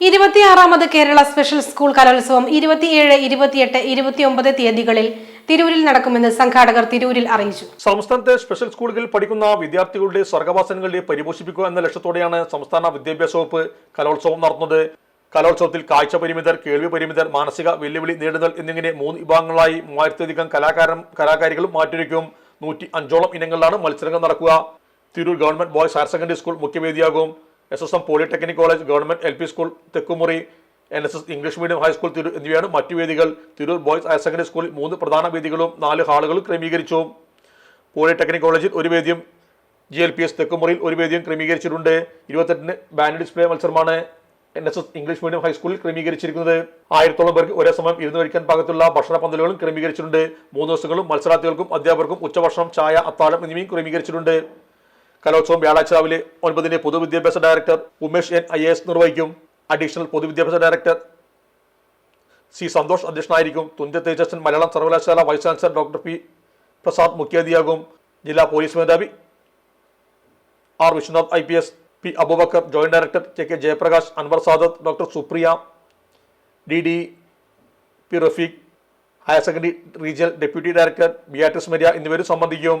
ഇരുപത്തിയാറാമത് Kerala special school കലോത്സവം ഇരുപത്തിയേഴ് ഇരുപത്തിയെട്ട് ഇരുപത്തിയൊമ്പത് തീയതികളിൽ തിരൂരിൽ നടക്കുമെന്ന് സംഘാടകർ തിരൂരിൽ അറിയിച്ചു. സംസ്ഥാനത്തെ സ്പെഷ്യൽ സ്കൂളുകളിൽ പഠിക്കുന്ന വിദ്യാർത്ഥികളുടെ സർഗവാസനകളെ പരിപോഷിപ്പിക്കുക എന്ന ലക്ഷ്യത്തോടെയാണ് സംസ്ഥാന വിദ്യാഭ്യാസ വകുപ്പ് കലോത്സവം നടത്തുന്നത്. കലോത്സവത്തിൽ കാഴ്ച പരിമിതർ കേൾവി പരിമിതർ മാനസിക വെല്ലുവിളി നേടുന്നൽ എന്നിങ്ങനെ മൂന്ന് വിഭാഗങ്ങളായി മൂവായിരത്തിലധികം കലാകാരൻ കലാകാരികളും മാറ്റിവെക്കും. നൂറ്റി അഞ്ചോളം ഇനങ്ങളിലാണ് മത്സരങ്ങൾ നടക്കുക. Tirur government boys higher secondary school മുഖ്യവേദിയാകും S S M polytechnic college government L P school Thekkumuri N S S English medium high school Tirur എന്നിവയാണ് മറ്റു വേദികൾ. തിരൂർ ബോയ്സ് ഹയർ സെക്കൻഡറി സ്കൂളിൽ മൂന്ന് പ്രധാന വേദികളും നാല് ഹാളുകളും ക്രമീകരിച്ചു. പോളിടെക്നിക് കോളേജിൽ ഒരു വേദിയും ജി എൽ പി എസ് തെക്കുമുറിയിൽ ഒരു വേദിയും ക്രമീകരിച്ചിട്ടുണ്ട്. ഇരുപത്തെട്ടിന് ബാൻഡ് ഡിസ്പ്ലേ മത്സരമാണ് N S S English medium ഹൈസ്കൂളിൽ ക്രമീകരിച്ചിരിക്കുന്നത്. ആയിരത്തോളം പേർക്ക് ഒരേ സമയം ഇരുന്ന് കഴിക്കാൻ പാകത്തുള്ള ഭക്ഷണ പന്തലുകളും ക്രമീകരിച്ചിട്ടുണ്ട്. മൂന്ന് ദിവസങ്ങളും മത്സരാർത്ഥികൾക്കും അധ്യാപകർക്കും ഉച്ചഭക്ഷണം ചായ അത്താഴം എന്നിവയും ക്രമീകരിച്ചിട്ടുണ്ട്. കലോത്സവം വ്യാഴാഴ്ച രാവിലെ ഒൻപതിന് പൊതുവിദ്യാഭ്യാസ director Umesh N I S നിർവഹിക്കും. അഡീഷണൽ പൊതുവിദ്യാഭ്യാസ ഡയറക്ടർ സി സന്തോഷ് അധ്യക്ഷനായിരിക്കും. തുഞ്ച തേജസ്സൻ മലയാളം സർവകലാശാല vice chancellor doctor P Prasad മുഖ്യാതിയാകും ജില്ലാ പോലീസ് മേധാവി R Viswanath I P S P Aboobacker joint director K K Jayaprakash Anwar Sadath doctor Supriya D D P Rafeeq higher secondary regional deputy director Beatrice Maria എന്നിവരും സംബന്ധിക്കും.